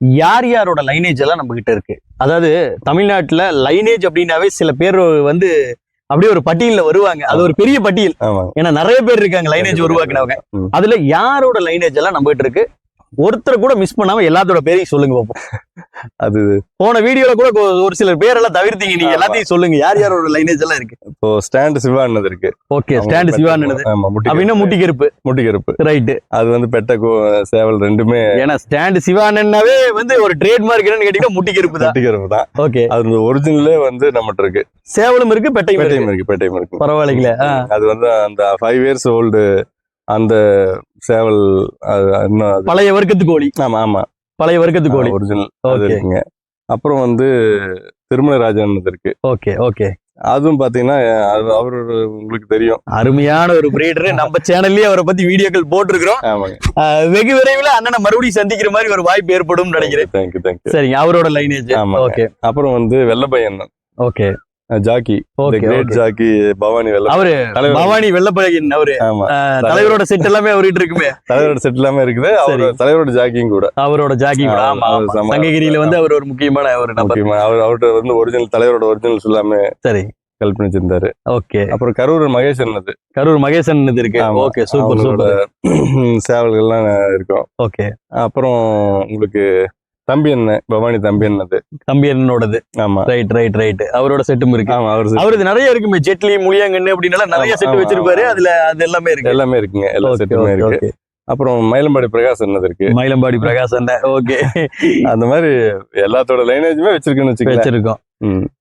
யார் யாரோட லைனேஜ் எல்லாம் நம்ம கிட்ட இருக்கு? அதாவது தமிழ்நாட்டுல லைனேஜ் அப்படின்னாவே சில பேர் வந்து அப்படியே ஒரு பட்டியல்ல வருவாங்க. அது ஒரு பெரிய பட்டியல். ஏன்னா நிறைய பேர் இருக்காங்க லைனேஜ் உருவாக்குனவங்க. அதுல யாரோட லைனேஜ் எல்லாம் நம்ம கிட்ட இருக்கு? ஒருத்தர் கூட மிஸ் பண்ணாம எல்லாத்தோட பேரையும் சொல்லுங்க பாப்போம். அது போன வீடியோல கூட ஒரு சிலர் பேரெல்லாம் தவிர்த்தீங்க. நீங்க. எல்லாத்தையும் சொல்லுங்க. யார் யாரோட லைனேஜ் எல்லாம் இருக்கு? இப்போ ஸ்டாண்ட் சிவானது இருக்கு. ஓகே ஸ்டாண்ட் சிவானது அப்படின்னா முட்டி கருப்பு முட்டி கருப்பு ரைட்டு அது வந்து பெட்ட சேவல் ரெண்டுமே ஏன்னா ஸ்டாண்ட் சிவானன்னாவே வந்து ஒரு ட்ரேட்மார்க் என்னன்னு கேட்டீங்கன்னா முட்டி கருப்பு தான். முட்டி கருப்பு தான். ஓகே அது ஒரிஜினலே வந்து நம்மகிட்ட இருக்கு. சேவலும் இருக்கு பெட்டையும் இருக்கு. பேட்டையும் இருக்கு பேட்டையும் இருக்கு. பரவாயில்லைங்களே. அது வந்து அந்த ஃபைவ் இயர்ஸ் ஓல்டு அந்த சேவல் பழைய வர்க்கத்து கோழி. ஆமா ஆமா. பழைய வர்க்கத்து கோழி. ஒரிஜினல் அது இருக்குங்க. அப்புறம் வந்து திருமலராஜன் இருக்கு. Okay okay. அதுவும் பாத்தீங்கன்னா அவர் உங்களுக்கு தெரியும். அருமையான ஒரு பிரீடர் நம்ம சேனல்லயே அவரை பத்தி வீடியோக்கள் போட்டிருக்கிறோம். வெகு விரைவில் அண்ணனை மறுபடியும் சந்திக்கிற மாதிரி ஒரு வாய்ப்பு ஏற்படும் நினைக்கிறேன். தேங்க்யூ தேங்க்யூ சரிங்க அவரோட லைனேஜ். ஓகே. அப்புறம் வந்து வெள்ளப்பையன். Okay. Jackie. Great Jackie Bhavani வெள்ள அவரு பவானி வெள்ளப்பழகின் அவரு. தலைவரோட செட் எல்லாமே அவர்கிட்ட இருக்குமே. தலைவரோட செட் எல்லாமே இருக்குது. அவர். தலைவரோட ஜாக்கியும் கூட. அவரோட ஜாக்கி கூட. சங்ககிரியில வந்து அவர் ஒரு முக்கியமான ஒரு அவர் அவர்கிட்ட வந்து ஒரிஜினல் தலைவரோட ஒரிஜினல்ஸ் எல்லாமே சரி. வச்சிருந்தாரு ஓகே. அப்புறம் கரூர் மகேசன் அது. கரூர் மகேசன் இது இருக்கு. Okay super super. சேவல்கள்லாம் இருக்கும். ஓகே. அப்புறம் உங்களுக்கு தம்பி அண்ணன் பவானி தம்பி அண்ணது தம்பி அண்ணனோடது ஆமா. ரைட் ரைட் ரைட் அவரோட செட்டும் இருக்கு. ஆமா அவர் அவரது நிறைய இருக்குமே. ஜெட்லி முளியாங்கன்னு அப்படின்னால நிறைய செட் வச்சிருப்பாரு. அதுல அது எல்லாமே இருக்கு. எல்லாமே இருக்குங்க. எல்லா செட்டுமே இருக்கு. அப்புறம் மயிலம்பாடி பிரகாஷ் அண்ணது இருக்கு? மயிலம்பாடி பிரகாஷ் அண்ணன் ஓகே அந்த மாதிரி எல்லாத்தோட லைனேஜுமே வச்சிருக்குன்னு வச்சுக்கல வச்சிருக்கோம்.